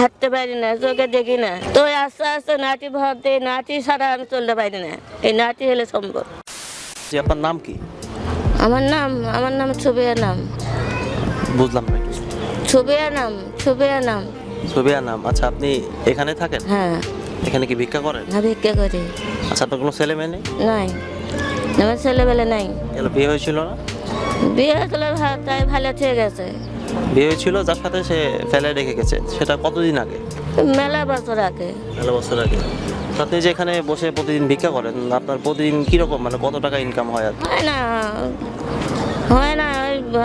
হাঁটতে পারি না চোখে দেখি না। তো আস্তে আস্তে নাটি ভরতে নাটি ছাড়া আমি চলতে পারি না। এই নাটি হলে সম্ভব। আপনার নাম কি? আমার নাম আমার নাম ছবিয়া নাম। বুঝলাম না ছবিয়া নাম ছবিয়া নাম। সোবিয়া নাম। আচ্ছা আপনি এখানে থাকেন? হ্যাঁ। এখানে কি ভিক্ষা করেন? না ভিক্ষা করি। আচ্ছা আপনার কোনো ছেলে মেয়ে নেই? নাই। আমার ছেলেবেলে নাই। বিয়ে হয়েছিল না? বিয়ে হলে তাই ভালো ঠিক আছে বিয়ে হয়েছিল যার সাথে সে ফেলে রেখে গেছে। সেটা কতদিন আগে? মেলা বছর আগে। মেলা বছর আগে। আপনি যে এখানে বসে প্রতিদিন ভিক্ষা করেন আপনার প্রতিদিন কীরকম মানে কত টাকা ইনকাম হয় আর? হয় না। হয় না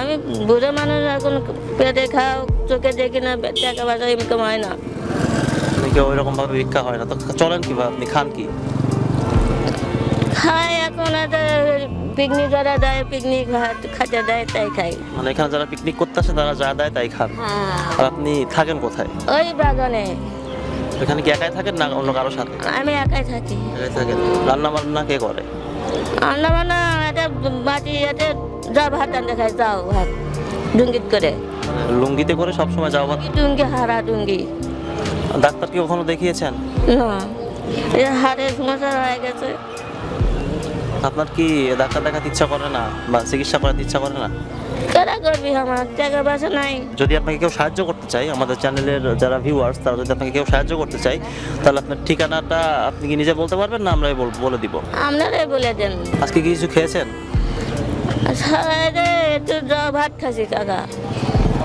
আমি বুড়ো মানুষ এখন পেটে খাও চোখে দেখি না টাকা পয়সা ইনকাম হয় না। আপনি কেউ ওইরকম ভাবে ভিক্ষা হয় না। তো চলেন কীভাবে আপনি খান কি? খাই এখন একটা পিকনিক যারা দেয় পিকনিক খাতে দেয় তাই খাই। মানে এখানে যারা পিকনিক করতে আসে তারা যা দেয় তাই খান। হ্যাঁ। আর আপনি থাকেন কোথায়? ওই বাগানে। এখানে কি একাই থাকেন না অন্য কারোর সাথে? আমি একাই থাকি। একাই থাকেন। রান্না বান্না কে করে? রান্না বান্না এটা মাটি এতে যা ভাত রান্না খাই যাও ভাত ডুঙ্গিত করে। লুঙ্গিতে করে সবসময় যাওয়া ভাত? ডুঙ্গি হারা ডুঙ্গি। ডাক্তার কি কখনো দেখিয়েছেন? না। এই হাড়ের সমস্যা হয়ে গেছে। আপনার কি ডাক্তার দেখাতে ইচ্ছা করে না? বা চিকিৎসা করাতে ইচ্ছা করে না? কেনা করবি আমার? নাই। যদি আপনাকে কেউ সাহায্য করতে চায় আমাদের চ্যানেলের যারা ভিউয়ার্স তারা যদি আপনাকে কেউ সাহায্য করতে চায় তাহলে আপনার ঠিকানাটা আপনি কি নিজে বলতে পারবেন না আমরাই বল- বলে দিব? আপনারাই বলে দেন। আজকে কি কিছু খেয়েছেন? সারাদিনে একটু জ ভাত খাসি কাকা।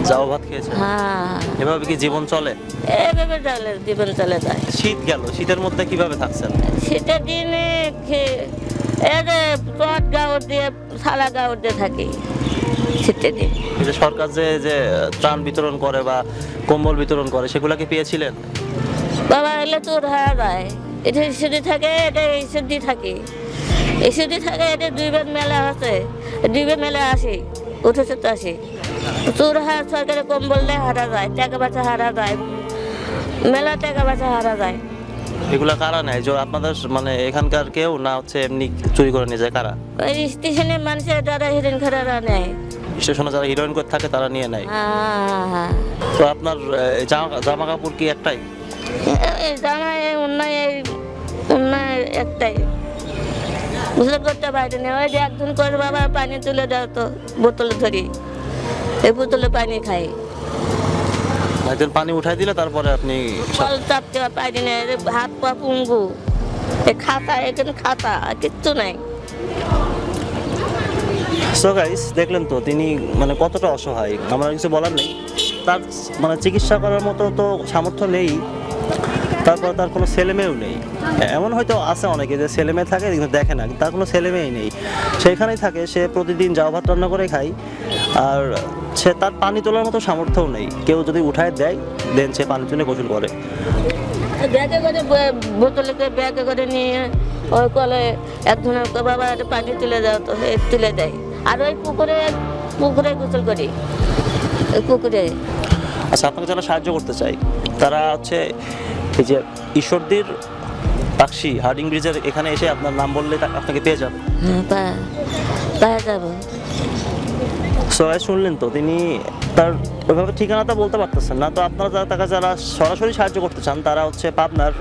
যাও ভাত খেয়েছেন? হ্যাঁ। এভাবে কি জীবন চলে? এভাবে চলে জীবন চলে যায়। শীত গেল শীতের মধ্যে কীভাবে থাকছেন? শীতের দিনে খে- এই যে চট গাউর দিয়ে সালা গাউর দিয়ে থাকি শীতের দিন যে সরকার যে যে ত্রাণ বিতরণ করে বা কম্বল বিতরণ করে সেগুলো কি পেয়েছিলেন? বাবা এলে তোর হয়ে যায়। এটা ইস্যুদি থাকে এটা ইস্যুদি থাকে। ইস্যুদি থাকে এটা দুইবার মেলা আছে। দুইবার মেলা আসি উঠেছে তো আসি। তোর হাত সরকারে কম্বল দেয় হারা যায় টাকা পয়সা হারা যায়। মেলা টাকা পয়সা হারা যায়। এগুলা কারা নেয়? যে আপনাদের মানে এখানকার কেউ না হচ্ছে এমনি চুরি করে নিয়ে যায় কারা? ওই স্টেশনে মানুষের দ্বারা হিরেন খারারা নেয়। স্টেশনে যারা হিরোইন করে থাকে তারা নিয়ে নেয়? হ্যাঁ তো আপনার জামা জামা কাপড় কি একটাই? উন্নয় এই উন্নয় একটাই। বুঝতে করতে পারি না ওই যে একজন করে বাবা পানি তুলে দাও তো বোতলে ধরি। এই বোতলে পানি খাই একদিন পানি উঠাই দিলে তারপরে আপনি ফল চাপতে পারি না হাত পা পুঙ্গু। খাতা এখানে খাতা কিচ্ছু নাই। সো গাইস দেখলেন তো তিনি মানে কতটা অসহায় আমার কিছু বলার নেই। তার মানে চিকিৎসা করার মতো তো সামর্থ্য নেই। তারপর তার কোনো ছেলেমেয়েও নেই। এমন হয়তো আছে অনেকে যে ছেলে মেয়ে থাকে কিন্তু দেখে না তার কোনো ছেলে মেয়েই নেই। সেখানেই থাকে সে প্রতিদিন যাওয়া ভাত রান্না করে খায় আর সে তার পানি তোলার মতো সামর্থ্যও নেই। কেউ যদি উঠায় দেয় দেন সে পানি তুলে গোসল করে। ব্যাগে করে বোতলে ব্যাগে করে নিয়ে ওই কলে একজনের বাবা একটা পানি তুলে দাও তো তুলে দেয়। আর ওই পুকুরে পুকুরে গোসল করি। ওই পুকুরে। আচ্ছা আপনাকে যারা সাহায্য করতে চাই তারা হচ্ছে এই যে ঈশ্বরদীর পাকশি হার্ডিং ব্রিজের এখানে এসে আপনার নাম বললে তা- আপনাকে পেয়ে যাবে। হ্যাঁ পা পায়ে যাব। সো শুনলেন তো তিনি তার ওইভাবে ঠিকানাটা বলতে পারতেছেন না। তো আপনারা যারা তাকে যারা সরাসরি সাহায্য করতে চান তারা হচ্ছে পাবনার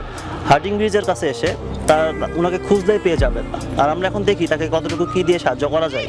হার্ডিং ব্রিজের কাছে এসে তার ওনাকে খুঁজলেই পেয়ে যাবেন। আর আমরা এখন দেখি তাকে কতটুকু কী দিয়ে সাহায্য করা যায়।